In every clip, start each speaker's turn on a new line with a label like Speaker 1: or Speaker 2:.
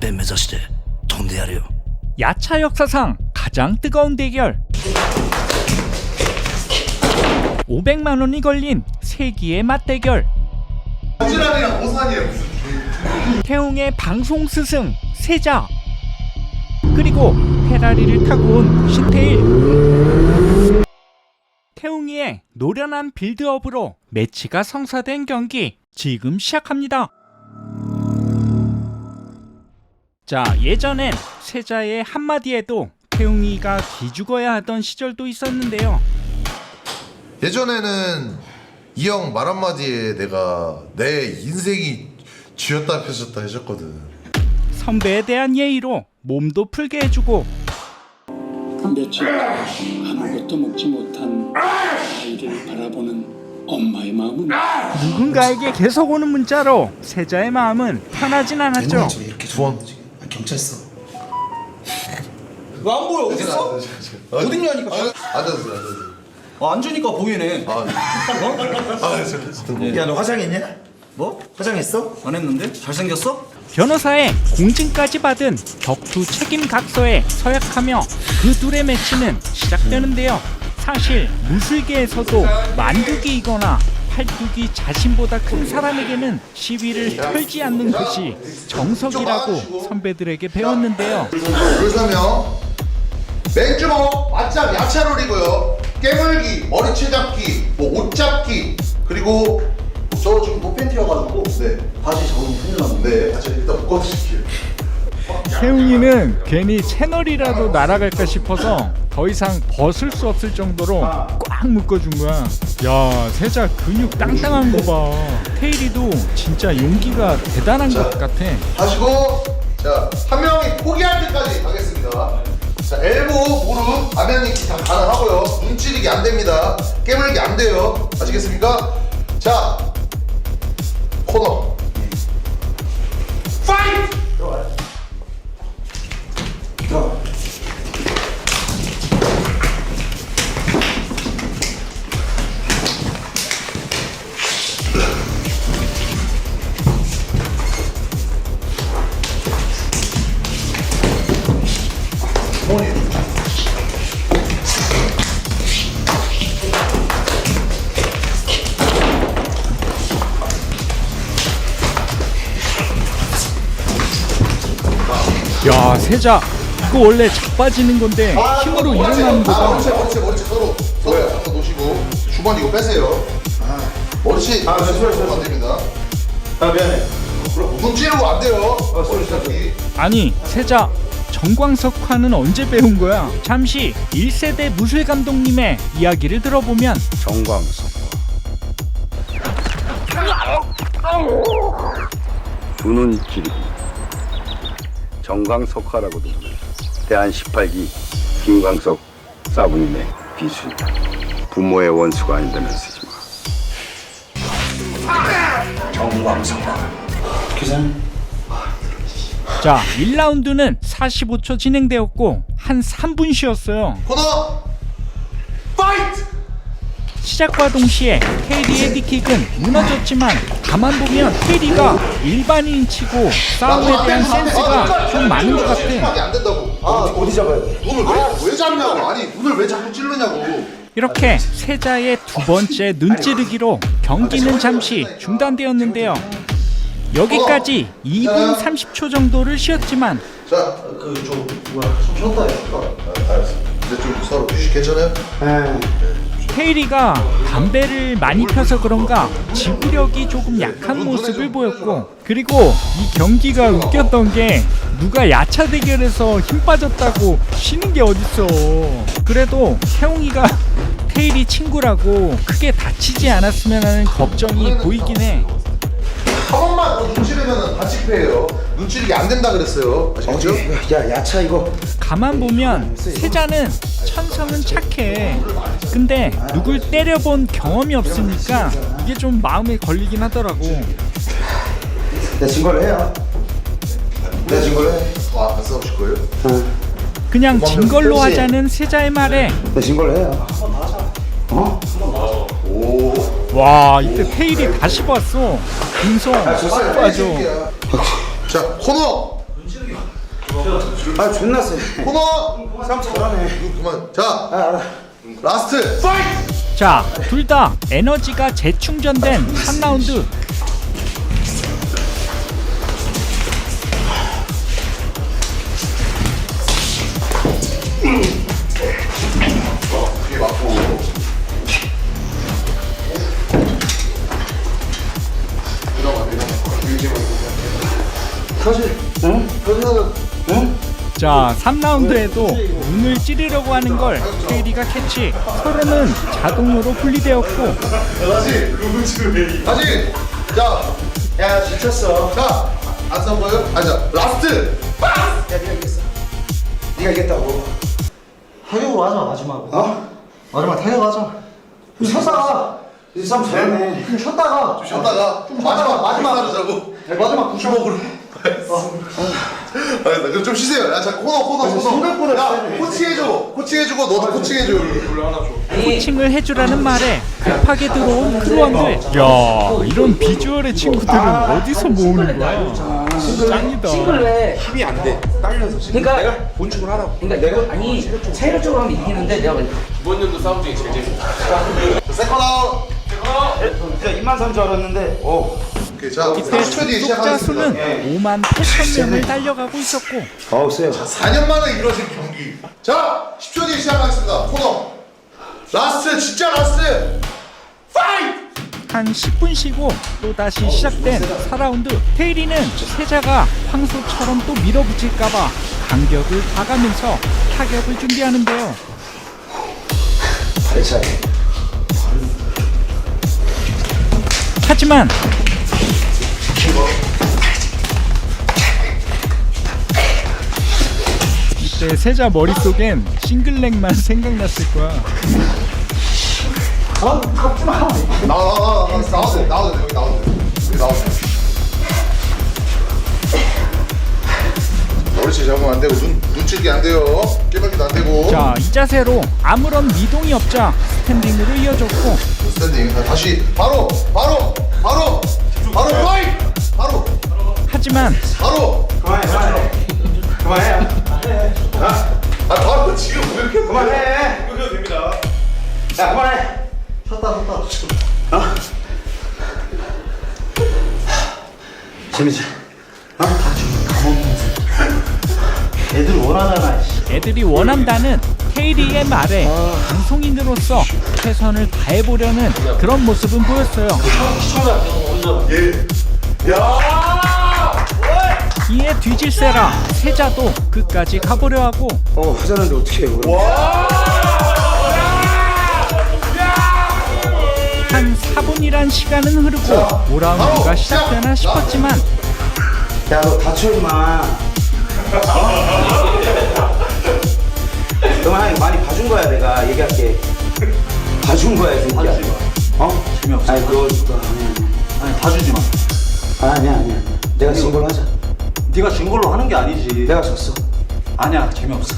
Speaker 1: 遍目指して飛んでやるよ
Speaker 2: 야차 역사상 가장 뜨거운 대결 500만 원이 걸린 세기의 맞대결
Speaker 3: 호진아이랑 오산이에요 무슨
Speaker 2: 태웅의 방송 스승 세자 그리고 페라리를 타고 온 신태일 태웅이의 노련한 빌드업으로 매치가 성사된 경기 지금 시작합니다 자 예전엔 세자의 한마디에도 태웅이가 기죽어야 하던 시절도 있었는데요.
Speaker 3: 예전에는 이 형 말 한마디에 내가 내 인생이 쥐었다 펴졌다 해줬거든.
Speaker 2: 선배에 대한 예의로 몸도 풀게 해주고
Speaker 4: 며칠 아무것도 먹지 못한 아이를 바라보는 엄마의 마음은
Speaker 2: 누군가에게 계속 오는 문자로 세자의 마음은 편하진 않았죠.
Speaker 5: 이렇게
Speaker 3: 주원.
Speaker 5: 아, 경찰서
Speaker 6: 왜 안 보여 어딨어? 어딨냐니까
Speaker 3: 앉아주세요 앉아주세요
Speaker 6: 어, 안 주니까 보이네
Speaker 3: 아, 아 저,
Speaker 5: 야 너 화장했냐?
Speaker 6: 뭐?
Speaker 5: 화장했어?
Speaker 6: 안 했는데? 잘생겼어?
Speaker 2: 변호사의 공증까지 받은 격투 책임 각서에 서약하며 그 둘의 매치는 시작되는데요. 사실 무술계에서도 만두기이거나 팔뚝이 자신보다 큰 사람에게는 시비를 털지 않는 것이 정석이라고 선배들에게 배웠는데요.
Speaker 3: 줄 서명 맥주먹 맞짱 야차롤이고요 깨물기 머리채 잡기 뭐 옷 잡기 그리고 저 지금 노팬티여가지고 네 바지 잡으면 큰일 나는데 네 바지 일단 묶어주실게요
Speaker 2: 세웅이는 괜히 채널이라도 날아갈까 싶어서 더 이상 벗을 수 없을 정도로 꽉 묶어준 거야. 야, 세자 근육 땅땅한 거 봐. 테일이도 진짜 용기가 대단한 것 같아.
Speaker 3: 하시고 자 한 명이 포기할 때까지 가겠습니다. 자 엘보 무릎 아면니키 다 가능하고요. 눈 찌르기 안 됩니다. 깨물기 안 돼요. 아시겠습니까? 자 코너. 파이트
Speaker 2: 야, 세자. 이거 원래 자빠지는 건데 힘으로 일어나는
Speaker 3: 아,
Speaker 2: 거다.
Speaker 3: 머리채 머리채 머리채 서로 서로 잡고 놓으시고 주번 이거 빼세요 머리채 아 손을 안 됩니다
Speaker 5: 아 미안해
Speaker 3: 눈 찌르고 안 돼요 머리채 잡기
Speaker 2: 아니, 세자. 정광석화는 언제 배운 거야? 잠시 1세대 무술 감독님의 이야기를 들어보면
Speaker 7: 정광석 두눈 찌르기 정광석화라고도 부르는 대한 18기 김광석 사부님의 비수이다 부모의 원수가 아닌다면 쓰지 마.
Speaker 5: 정광석아 기사님.
Speaker 2: 자, 1라운드는 45초 진행되었고 한 3분 쉬었어요.
Speaker 3: 코너
Speaker 2: 시작과 동시에 테리의 니킥은 무너졌지만 가만 보면 테리가 일반인 치고 싸움에 대한 센스가 좀 많은 것 같아.
Speaker 3: 심하게 안 된다고
Speaker 5: 아 어디 잡아야 돼?
Speaker 3: 눈을 왜, 왜 잡냐고 아니 눈을 왜 자꾸 찌르냐고
Speaker 2: 이렇게 세자의 두 번째 눈찌르기로 경기는 잠시 중단되었는데요. 여기까지 2분 30초 정도를 쉬었지만
Speaker 3: 자 그 좀 뭐야 좀 쉬었다 해 알았어 근데 좀 서로 휴식 괜찮아요?
Speaker 2: 테이리가 담배를 많이 펴서 그런가 지구력이 조금 약한 모습을 보였고 그리고 이 경기가 웃겼던 게 누가 야차 대결에서 힘 빠졌다고 쉬는 게 어딨어. 그래도 태웅이가 테일이 친구라고 크게 다치지 않았으면 하는 걱정이 보이긴 해
Speaker 3: 한 번만 더눈 찌르면 반칙패예요. 눈 찌르기 안 된다 그랬어요. 아시겠죠?
Speaker 5: 야 야차 이거.
Speaker 2: 가만 보면 세자는 천성은 착해. 근데 누굴 때려본 경험이 없으니까 이게 좀 마음에 걸리긴 하더라고.
Speaker 5: 내 증거를 해요. 내 증거를 해.
Speaker 3: 아, 안 싸우실 거예요?
Speaker 2: 그냥 진 걸로 하자는 세자의 말에.
Speaker 5: 내 증거를 해요. 어?
Speaker 2: 와 이때 테일이 다시 봤어. 금성 빡 빠져.
Speaker 3: 자 코너
Speaker 5: 아 존나 세.
Speaker 3: 코너
Speaker 5: 쌈 잘하네.
Speaker 3: 이거 그만.
Speaker 5: 자아 알아.
Speaker 3: 라스트! 파이트!
Speaker 2: 자, 둘 다 에너지가 재충전된 3라운드.
Speaker 3: 뒤에 맞고
Speaker 5: 사실 응? 그래서 응?
Speaker 2: 자, 3라운드에도 눈을 찌르려고 하는 걸 테이리가 캐치. 서로는 자동으로 분리되었고
Speaker 3: 다시 다시
Speaker 5: 자야 지쳤어.
Speaker 3: 자, 안 싸운 거예요? 아니, 자, 라스트!
Speaker 5: 야 네가 이겼어. 네가 이겼다고.
Speaker 6: 타격으로 하자 마지막으로.
Speaker 5: 어?
Speaker 6: 마지막 타격하자.
Speaker 5: 쉬었다가 쌈 잘하네.
Speaker 6: 좀 쉬었다가.
Speaker 3: 쉬었다가 마지막, 마지막 하자고.
Speaker 6: 마지막
Speaker 3: 주먹으로. 알겠다. 그럼 좀 쉬세요. 야, 자, 코너, 코너, 코너.
Speaker 5: 생각보다
Speaker 3: 야. 코치해줘. 코치해주고, 너도 코칭해줘.
Speaker 2: 코칭을 해주라는 말에 급하게 들어온 크루원들. 야, 이런 비주얼의 친구들은 어디서 모으는 거야? 짱이다.
Speaker 8: 싱글에 힘이 안 돼. 딸려서. 그러니까 내가 본축을 하라고. 그러니까 내가 아니 체력적으로 하면 이기는데 내가
Speaker 3: 세컨 아웃.
Speaker 5: 진짜 2만 3천 알았는데. 어.
Speaker 3: 자,
Speaker 2: 이때
Speaker 3: 30초 뒤에
Speaker 2: 접속자 수는
Speaker 3: 시작하겠습니다.
Speaker 2: 5만 8천 명을 달려가고 있었고
Speaker 5: 어우 세요.
Speaker 3: 4년 만에 이루어진 경기. 자, 10초 뒤에 시작하겠습니다. 코너. 라스트, 진짜 라스트. 파이트!
Speaker 2: 한 10분 쉬고 또 다시 시작된 4라운드 테이리는 세자가 황소처럼 또 밀어붙일까봐 간격을 봐가면서 타격을 준비하는데요
Speaker 5: 발차기.
Speaker 2: 하지만 이때 세자 머릿속엔 싱글렉만 생각났을 거야
Speaker 3: 나와, 나와, 나와, 나와, 나와도 돼, 나와도 돼, 여기 나와도 돼. 여기 나와도 돼. 머리채 잡으면 안 되고, 눈, 눈치기 안 돼요. 깨박이도 안 되고.
Speaker 2: 자 이 자세로 아무런 미동이 없자 스탠딩으로 이어졌고
Speaker 3: 스탠딩. 자, 다시, 바로, 바로, 바로, 바로, 파이트! 바로,
Speaker 2: 하지만
Speaker 3: 바로.
Speaker 5: 그만해 그만해. 그만해.
Speaker 3: 아, 바로 지금 왜 이렇게
Speaker 5: 그만해. 해도 됩니다. 야 그만해.
Speaker 6: 쉬었다 쉬었다.
Speaker 5: 어? 재밌지? 어?
Speaker 6: 애들 원하잖아. 씨.
Speaker 2: 애들이 원한다는 테이리의 말에 방송인으로서 최선을 다해보려는 그런 모습은 보였어요.
Speaker 3: 예. 야!
Speaker 2: 이에 뒤질세라 세자도 끝까지 가보려 하고
Speaker 5: 어 하자는데 어떻게 해? 그럼?
Speaker 2: 한 4분이란 시간은 흐르고 5라운드가 시작되나 싶었지만
Speaker 5: 야너 다쳐 임마. 그만 많이 봐준 거야 내가 얘기할게. 봐준 거야 이 새끼야. 어?
Speaker 6: 재미없어.
Speaker 5: 아니 그거 아니야
Speaker 6: 아니 봐주지 마.
Speaker 5: 아니야 아니야. 아니야. 내가 진 걸로 하자.
Speaker 6: 네가 진 걸로 하는 게 아니지.
Speaker 5: 내가 졌어.
Speaker 6: 아니야 재미없어.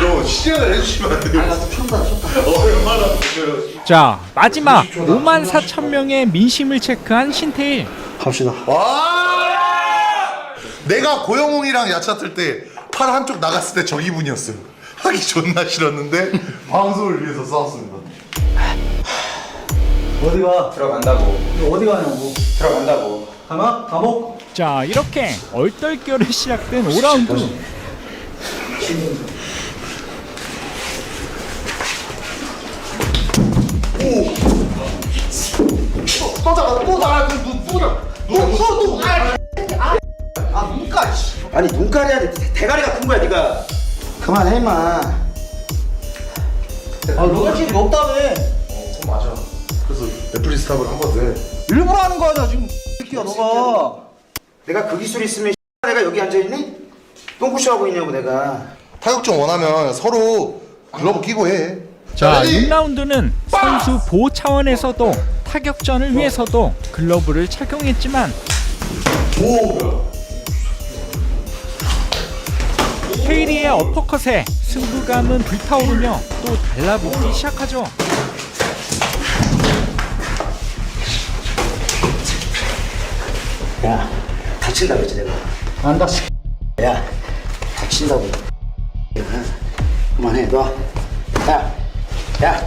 Speaker 3: 너 시연을 해주시면 안 돼요?
Speaker 6: 쉬었다 쉬었다.
Speaker 3: 어, 얼마나.
Speaker 2: 자 마지막 5만 4천 명의 민심을 체크한 신태일
Speaker 6: 갑시다.
Speaker 3: 와! 내가 고영웅이랑 야차 틀때 팔 한쪽 나갔을 때 저 기분이었어요. 하기 존나 싫었는데 방송을 위해서 싸웠습니다.
Speaker 6: 어디가?
Speaker 5: 들어간다고.
Speaker 6: 어디 가냐고.
Speaker 5: 들어간다고.
Speaker 6: 가나? 감옥?
Speaker 2: 자 이렇게 얼떨결에 시작된 5라운드
Speaker 3: 또 나가, 또 나가, 또, 또, 또, 나가. 또, 또, 또, 아,
Speaker 6: 아 눈까 씨.
Speaker 5: 아니 눈깔이야 대- 대가리가 큰 거야 네가. 그만해 임마.
Speaker 6: 아 너가 지금 없다며.
Speaker 3: 어, 맞아. 그래서 넷플릭스 탑을 한번 돼.
Speaker 6: 일부러 하는 거 아니야 지금. 새끼야 너가.
Speaker 5: 내가 그 기술 있으면 내가 여기 앉아 있니? 똥구쇼 하고 있냐고 내가.
Speaker 3: 타격점 원하면 서로 글러브 끼고 해.
Speaker 2: 자
Speaker 3: 레디!
Speaker 2: 6라운드는 선수 보호 차원에서도 타격전을 위해서도 글러브를 착용했지만 테이리의 어퍼컷에 승부감은 불타오르며 또 달라붙기 시작하죠.
Speaker 5: 야 다친다고 했지 내가.
Speaker 6: 안 다치.
Speaker 5: 야, 다친다고. 야, 그만해, 너. 야, 야.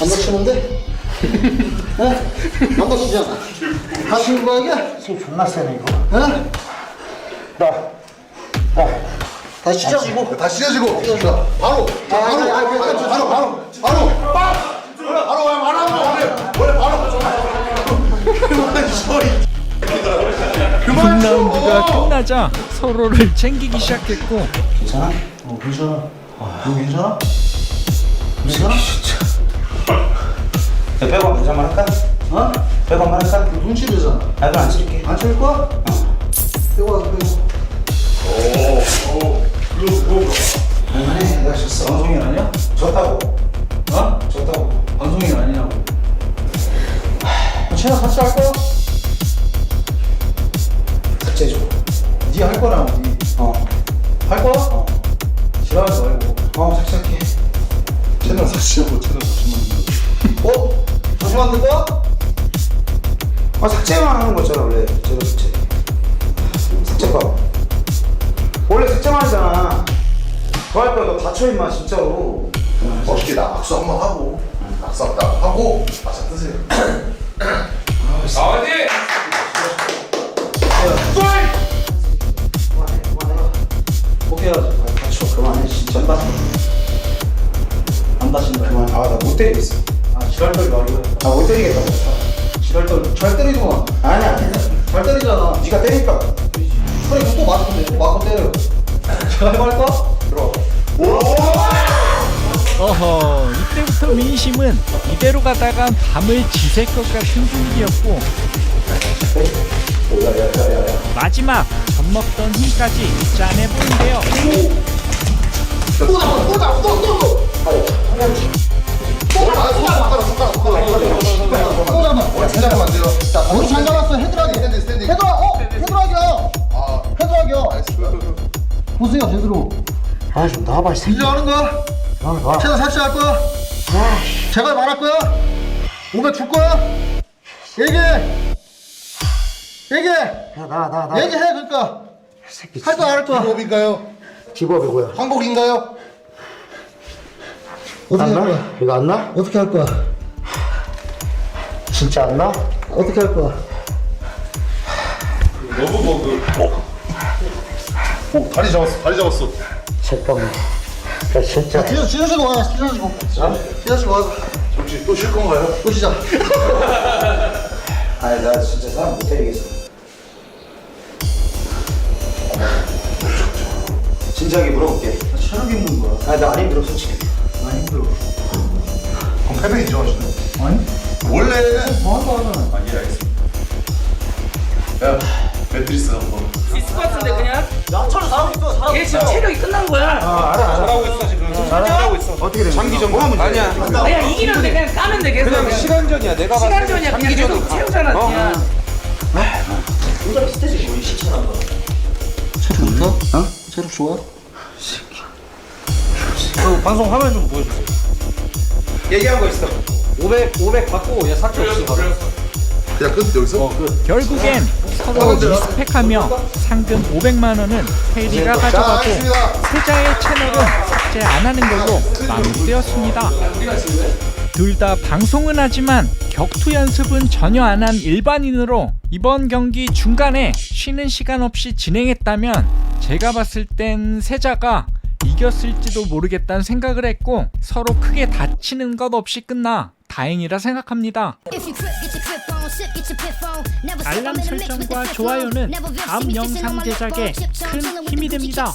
Speaker 6: 안 다치는데? 어? 안 다치잖아. 다친 거야 이게?
Speaker 5: 손 존나 세네 이거.
Speaker 6: 어?
Speaker 5: 나, 나.
Speaker 6: 다시 찢어지고.
Speaker 3: 다시 찢어지고. 자, 바로. 자, 바로.
Speaker 6: 아니, 아니, 아니,
Speaker 3: 바로,
Speaker 6: 아니,
Speaker 3: 바로, 바로. 바로. 빡! 바로 와, 바로 하면 원래, 원래 바로. 그만 쉬어, 이 그만 쉬어.
Speaker 2: 6라운드가 끝나자 서로를 챙기기 시작했고
Speaker 5: 괜찮아?
Speaker 6: 어 괜찮아. 너 괜찮아? 괜찮아?
Speaker 5: 야, 빼고 한번 한번 할까?
Speaker 6: 어?
Speaker 5: 빼고 한번 할까?
Speaker 6: 눈치 되잖아.
Speaker 5: 아, 그럼 안 칠게.
Speaker 6: 안 칠 거야? 빼고 와 빼고.
Speaker 5: 그만해, 내가 졌어.
Speaker 6: 방송인 아니야?
Speaker 5: 졌다고.
Speaker 6: 어?
Speaker 5: 졌다고.
Speaker 6: 방송인 아니냐고. 쟤랑 같이 할 거야?
Speaker 5: 삭제해줘.
Speaker 6: 니 할 거랑 니.
Speaker 5: 어.
Speaker 6: 할 거야? 어. 지랄하지 말고.
Speaker 5: 어, 삭제할게.
Speaker 3: 채널 삭제하고 채널 삭제하고.
Speaker 6: 어? 다시 만들 거야?
Speaker 5: 아, 삭제만 하는 거잖아, 원래. 제로 삭제. 삭제 봐. 원래 삭제만 하잖아. 더할 거야, 너 다쳐, 임마, 진짜로.
Speaker 3: 멋있게 나 악수 한 번 하고. 악수 딱 하고. 악수
Speaker 2: 어허 이때부터 민심은 이대로 가다가 밤을 지샐 것 같은 분위기였고 마지막 젖 먹던 힘까지
Speaker 3: 아.
Speaker 6: 어?
Speaker 3: 아,
Speaker 6: 헤드락이야.
Speaker 3: 알겠습니다.
Speaker 6: 보세요 제대로.
Speaker 5: 아, 좀 나와봐.
Speaker 6: 이제 하는 거야?
Speaker 5: 나와, 봐.
Speaker 6: 채널 삭제할 거야? 제가 말할 거야? 500줄 거야? 얘기해. 얘기해.
Speaker 5: 야, 나, 나, 나.
Speaker 6: 얘기해 그러니까.
Speaker 5: 새끼.
Speaker 6: 할 거야 안할 거야?
Speaker 3: 기법인가요?
Speaker 5: 기법이 뭐야?
Speaker 3: 항복인가요?
Speaker 6: 어떻게
Speaker 5: 안
Speaker 6: 할
Speaker 5: 나?
Speaker 6: 거야?
Speaker 5: 이거 안 나?
Speaker 6: 어떻게 할 거야?
Speaker 5: 진짜 안 나?
Speaker 6: 어떻게 할 거야?
Speaker 3: 오, 다리 잡았어, 다리 잡았어.
Speaker 5: 잠깐만. 야, 진짜.
Speaker 6: 자, 찢어, 찢어지고 와, 찢어지고. 찢어지고 와.
Speaker 3: 혹시 또 쉴 건가요?
Speaker 6: 또 시작.
Speaker 5: 아니, 나 진짜 사람 못 때리겠어. 진지하게 물어볼게.
Speaker 6: 체력 있는 거야.
Speaker 5: 아니, 나안 힘들어, 솔직히.
Speaker 6: 안 힘들어.
Speaker 3: 그럼 패배 인정하시나요?
Speaker 6: 아니?
Speaker 3: 원래는
Speaker 6: 뭐 한거 하잖아.
Speaker 3: 아, 예, 알겠습니다. 야, 매트리스
Speaker 9: 얘 지금 체력이 끝난 거야
Speaker 5: 아, 알아, 알아. 잘하고 있어, 지금. 잘하고 있어. 어떻게? 장기전 뭐 하면 아니야.
Speaker 9: 그냥 이기면 돼 그냥 까면 돼 계속 그냥
Speaker 8: 시간전이야. 내가
Speaker 9: 시간전이야 그냥 계속 채우잖아 그냥
Speaker 6: 체력 좋다? 어? 체력 좋아?
Speaker 8: 방송 화면 좀 보여주세요. 얘기한 거 있어. 500 500 받고 얘 삭제 없이 받아.
Speaker 3: 그냥 끝 여기서?
Speaker 2: 결국엔 서로 리스펙하며 상금 500만 원은 테리가
Speaker 3: 자,
Speaker 2: 가져가고
Speaker 3: 알겠습니다.
Speaker 2: 세자의 채널은 삭제 안 하는 걸로 마무리되었습니다. 둘 다 방송은 하지만 격투 연습은 전혀 안 한 일반인으로 이번 경기 중간에 쉬는 시간 없이 진행했다면 제가 봤을 땐 세자가 이겼을지도 모르겠다는 생각을 했고 서로 크게 다치는 것 없이 끝나 다행이라 생각합니다. 알람 설정과 좋아요는 다음 영상 제작에 큰 힘이 됩니다.